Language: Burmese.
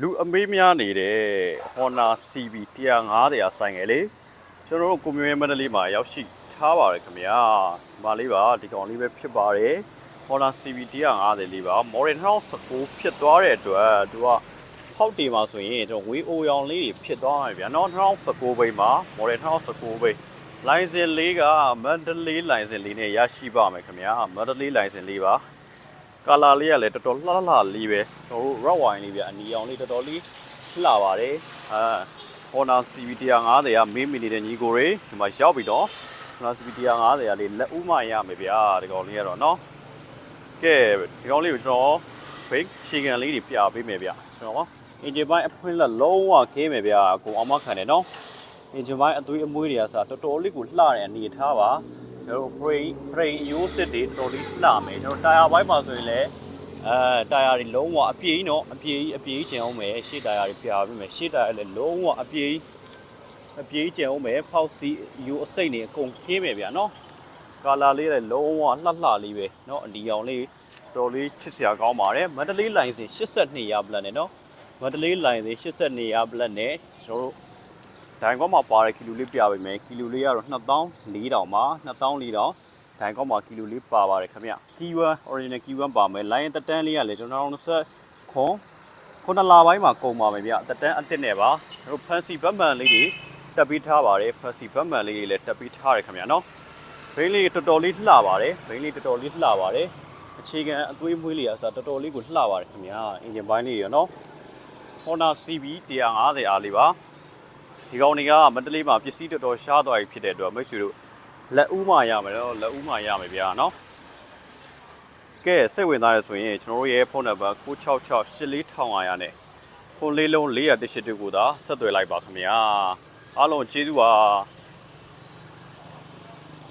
လူအမေးများနေတဲ့ Honda CB 150ရာဆိုင်ငယ်လေးကျွန်တော်တို့ကိုမျိုးရဲမန္တလေးမှာရောက်ရှိထားပါတယ်ခင်ဗျာဒီမှာလေးပါဒီကောင်လေးပဲဖြစ်ပါတယ် Honda CB 150လေးပါ Model 2019ဖြစ်သွားတဲ့အတွက်သူကဟောက်တေမှာဆိုရင်ကျွန်တော်ဝေးအိုရောင်လေးတွေဖြစ်သွားမှာဗျာနော်2019ဘိန်းမှာ Model 2019ဘိန်းလိုင်စင်လေးကမန္တလေးလိုင်စင်လေးနဲ့ရရှိပါမယ်ခင်ဗျာမန္တလေးလိုင်စင်လေးပါ ကာလာလေးကလည်းတော်တော်လှလှလေးပဲကျွန်တော်တို့ rock wine လေးပြအနီအောင်လေးတော်တော်လေးလှပါတယ်အာ Honda CB 150ကမေးမိနေတဲ့ညီကိုတွေဒီမှာရောက်ပြီတော့ Honda CB 150ကလေးလက်ဦးမရမယ်ဗျာဒီကောင်လေးကတော့နော်ကဲဒီကောင်လေးကိုကျွန်တော်ဘိတ်ချီကန်လေးတွေပြပေးမယ်ဗျကျွန်တော်အင်ဂျင်ပိုင်းအဖွင့်လက်လုံးဝကဲမယ်ဗျာကိုအောင်မခံတယ်နော်အင်ဂျင်ပိုင်းအသွေးအမွှေးတွေကစားတော်တော်လေးကိုလှတဲ့အနေထားပါ ကျွန်တော်တို့ frame frame ရိုးစစ်တွေတော်တော်လေးလှမယ်ကျွန်တော်တာယာဘိုင်းမှာဆိုရင်လည်းအဲတာယာတွေလုံးဝအပြည့်ကြီးနော်အပြည့်ကြီးအပြည့်ကြီးကျန်အောင်မယ်ရှေ့တာယာတွေပြပေးမယ်ရှေ့တာယာလည်းလုံးဝအပြည့်ကြီးအပြည့်ကြီးကျန်အောင်မယ်ဖောက်စီယူအစိတ်နေအကုန်ကင်းမယ်ဗျာနော်ကာလာလေးလည်းလုံးဝလှလှလေးပဲနော်အဒီအောင်လေးတော်လေးချစ်စရာကောင်းပါတယ်မန္တလေးလိုင်စင်82ရာပလတ်နဲ့နော်မန္တလေးလိုင်စင်82ရာပလတ်နဲ့ကျွန်တော်တို့ ဒိုင်ကောမှာပါတဲ့ကီလိုလေးပြပေးမယ်ကီလိုလေးကတော့2400ပါ2400ဒိုင်ကောမှာကီလိုလေးပါပါတယ်ခင်ဗျကီဝမ် original ကီဝမ်ပါမယ်လိုင်းတက်တန်းလေးကလည်းကျွန်တော်တို့ဆက်ခွန်ခုနလပိုင်းမှာကုန်ပါမယ်ဗျတက်တန်းအစ်စ်နဲ့ပါကျွန်တော်ဖန်စီဘတ်မန်လေးတွေတက်ပြီးထားပါတယ်ဖန်စီဘတ်မန်လေးတွေလည်းတက်ပြီးထားတယ်ခင်ဗျနော်ဘိန်းလေးတော်တော်လေးလှပါတယ်ဘိန်းလေးတော်တော်လေးလှပါတယ်အခြေခံအသွေးမွေးလေးအစားတော်တော်လေးကိုလှပါတယ်ခင်ဗျအင်ဂျင်ပိုင်းလေးရနော် Honda CB 150အားလေးပါ ဒီကောင်တွေကမန္တလေးမှာပစ္စည်းတော်တော်ရှားသွားပြီဖြစ်တဲ့အတွက်မိတ်ဆွေတို့လက်ဦးမှရမယ်နော်လက်ဦးမှရမယ်ဗျာနော်ကဲစိတ်ဝင်စားရဆိုရင်ကျွန်တော်တို့ရဲ့ဖုန်းနံပါတ်966 8415နဲ့ဖုန်းလေးလုံး418တူကိုသာဆက်သွယ်လိုက်ပါခင်ဗျာအားလုံးကျေးဇူးပါ